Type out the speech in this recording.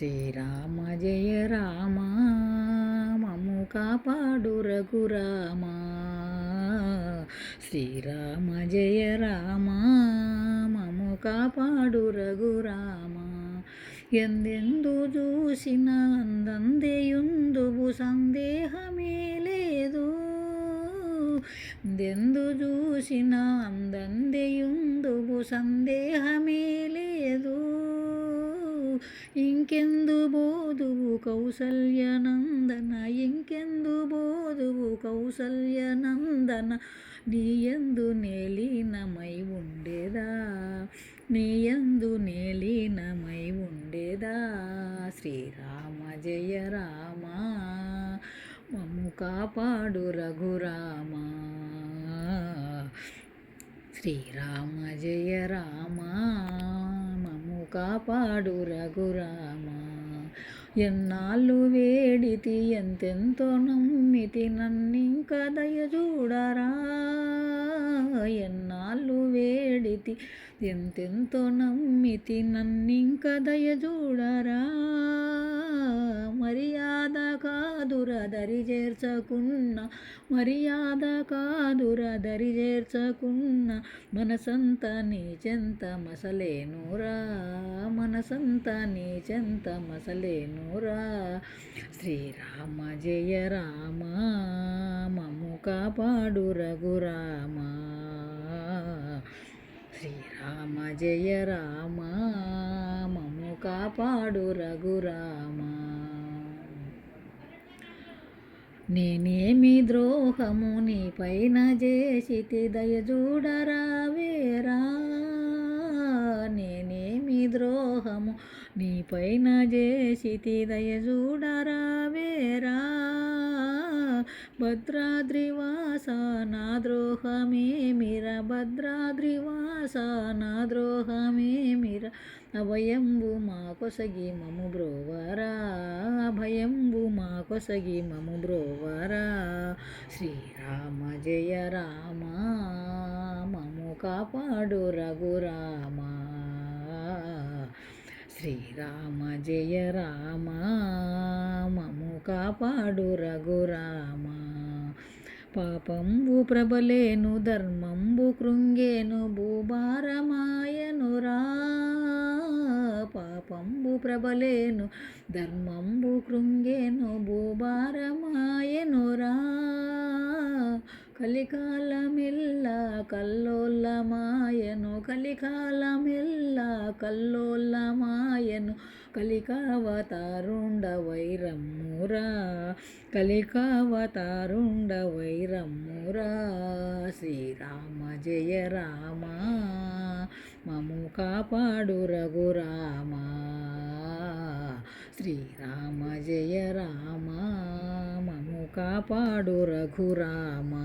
శ్రీరామ జయ రామ. మము కాపాడు రఘురామ. శ్రీరామ జయ రామ. మము కాపాడు రఘురామ. ఎందెందు చూసిన అందందెయుందువు సందేహమే లేదు. దెందు చూసిన అందందెయుందువు సందేహమే లేదు. ఇంకెందు బోధువు కౌసల్యనందన ఇంకెందు బోధువు కౌసల్యనందన నీయందు నేలీనమై ఉండేదా? నీయందు నేలీనమై ఉండేదా? శ్రీరామ జయ రామ మమ్ము కాపాడు రఘురామ. శ్రీరామ జయ రామ. కాపాడు రఘురామ. ఎన్నాళ్ళు వేడితి ఎంతెంతో నమ్మితి నన్నింక దయ చూడరా. ఎన్నాళ్ళు వేడితి ఎంతెంతో నమ్మితి నన్నింక దయ చూడరా. మర్యాద కాదుర దరి చేర్చకున్న మర్యాద కాదుర దరి చేర్చకున్న మనసంత నీ చెంత మసలేనురా మనసంత నీ చెంత మసలేనురా. శ్రీరామ జయ రామ మము కాపాడు రఘురామ. శ్రీరామ జయ రామ మము కాపాడు రఘురామ. నేనేమి ద్రోహము నీ పైన చేసితి దయజూడరా వేరా? నేనేమి ద్రోహము నీ పైన చేసితి దయజూడరా వేరా? భద్రాద్రివాస నా ద్రోహమేమిర? భద్రాద్రివాస నా ద్రోహ అభయంబు మా కొసగి మము బ్రోవరా అభయంబు మా కొసగి మము బ్రోవరా శ్రీరామ జయ రామ మము కాపాడు రఘురామ. శ్రీరామ జయ రామ మము కాపాడు రఘురామ. పాపంబు ప్రబలేను ధర్మంబు కృంగేను భూభారమాయను రా. పాపంబు ప్రబలేను ధర్మంబు కృంగేను భూభారమాయను రా కలికాలమిల్ల కల్లోలమాయను కలికాలమిల్ల కల్లోలమాయను. కలికావతారుండ వైరమ్మురా కలికావతారుండ వైరమ్మురా శ్రీరామ జయ రామా. మము కాపాడు రఘురామా శ్రీరామ జయ రామ మము కాపాడు రఘురామా